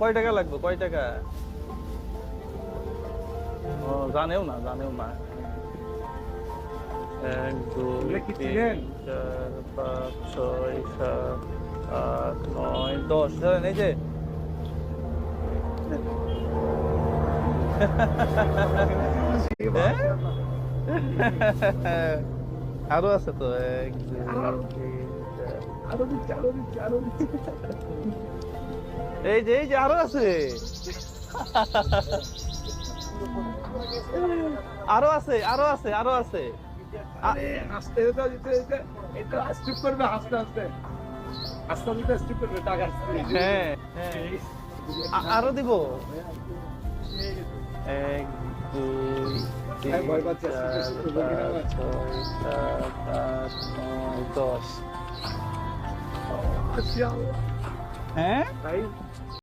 কয় টাকা লাগবে? কয় টাকা? ও জানেও না জানেও না। এক দুই তিন চার পাঁচ ছয় সাত আট নয় দশ। ধরেন এই যে। হ্যাঁ? আরও আছে তো এক দুই তিন চার। আরও দিচ্ছি আরও দিচ্ছি আরও দিচ্ছি। এই যে এই যে আরও আছে। আরও আছে আরও আছে আরও আছে। আস্তে যেতে যেতে যেতে এটা স্ট্রিপ করবে আস্তে আস্তে আস্তে আস্তে স্ট্রিপ করবে টাকা হ্যাঁ হ্যাঁ। আরও দিব। এক দুই তিন হ্যাঁ, চার পাঁচ ছয় সাত আট নয় দশ। 哎，可。